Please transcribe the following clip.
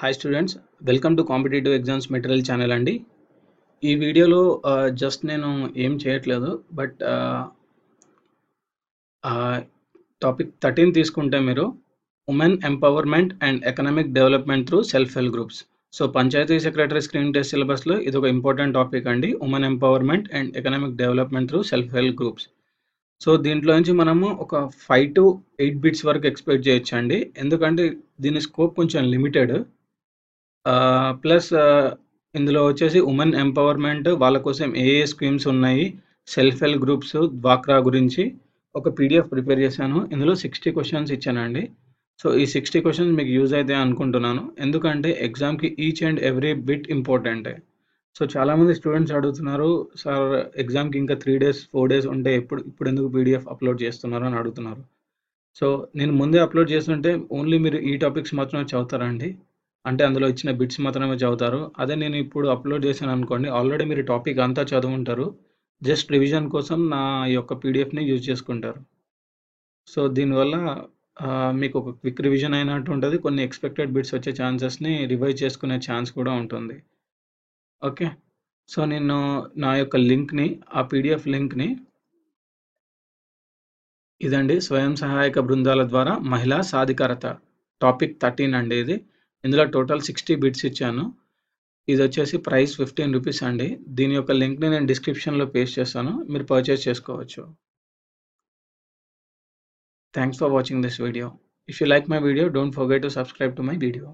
Hi students welcome to competitive exams material channel అండి. ఈ వీడియోలో జస్ట్ నేను ఏం చేయట్లేదు బట్ టాపిక్ థర్టీన్ తీసుకుంటే మీరు women empowerment and economic development through self help groups so panchayat secretary screen test సిలబస్లో ఇది ఒక ఇంపార్టెంట్ టాపిక్ అండి women empowerment and economic development through self help groups so దీంట్లో నుంచి మనము ఒక ఫైవ్ టు ఎయిట్ బిట్స్ వరకు ఎక్స్పెక్ట్ చేయొచ్చు అండి ఎందుకంటే దీని స్కోప్ కొంచెం లిమిటెడ్ ప్లస్ ఇందులో వచ్చేసి ఉమెన్ ఎంపవర్మెంట్ వాళ్ళ కోసం ఏ ఏ స్కీమ్స్ ఉన్నాయి సెల్ఫ్ హెల్ప్ గ్రూప్స్ డ్వాక్రా గురించి ఒక పీడిఎఫ్ ప్రిపేర్ చేశాను. ఇందులో సిక్స్టీ క్వశ్చన్స్ ఇచ్చానండి. సో ఈ సిక్స్టీ క్వశ్చన్స్ మీకు యూజ్ అయితే అనుకుంటున్నాను. ఎందుకంటే ఎగ్జామ్కి ఈచ్ అండ్ ఎవ్రీ బిట్ ఇంపార్టెంటే. సో చాలామంది స్టూడెంట్స్ అడుగుతున్నారు సార్ ఎగ్జామ్కి ఇంకా త్రీ డేస్ ఫోర్ డేస్ ఉంటే ఎప్పుడు ఇప్పుడు ఎందుకు పీడిఎఫ్ అప్లోడ్ చేస్తున్నారు? అని అడుగుతున్నారు. సో నేను ముందే అప్లోడ్ చేస్తుంటే ఓన్లీ మీరు ఈ టాపిక్స్ మాత్రమే చదువుతారండి అంటే అందులో ఇచ్చిన బిట్స్ మాత్రమే చదువుతారు. అదే నేను ఇప్పుడు అప్లోడ్ చేశాను అనుకోండి ఆల్రెడీ మీరు టాపిక్ అంతా చదువుంటారు. జస్ట్ రివిజన్ కోసం నా యొక్క పీడిఎఫ్ని యూజ్ చేసుకుంటారు. సో దీనివల్ల మీకు ఒక క్విక్ రివిజన్ అయినట్టు ఉంటుంది. కొన్ని ఎక్స్పెక్టెడ్ బిట్స్ వచ్చే ఛాన్సెస్ని రివైజ్ చేసుకునే ఛాన్స్ కూడా ఉంటుంది. ఓకే సో నేను నా యొక్క లింక్ని ఆ పీడిఎఫ్ లింక్ని ఇదండి. స్వయం సహాయక బృందాల ద్వారా మహిళా సాధికారత. టాపిక్ థర్టీన్ అండి ఇది. ఇందులో టోటల్ సిక్స్టీ బిట్స్ ఇచ్చాను. ఇది వచ్చేసి ప్రైస్ ఫిఫ్టీన్ రూపీస్ అండి. దీని యొక్క లింక్ని నేను డిస్క్రిప్షన్లో పేస్ట్ చేస్తాను. మీరు పర్చేస్ చేసుకోవచ్చు. Thanks for watching this video if you like my video don't forget to subscribe to my video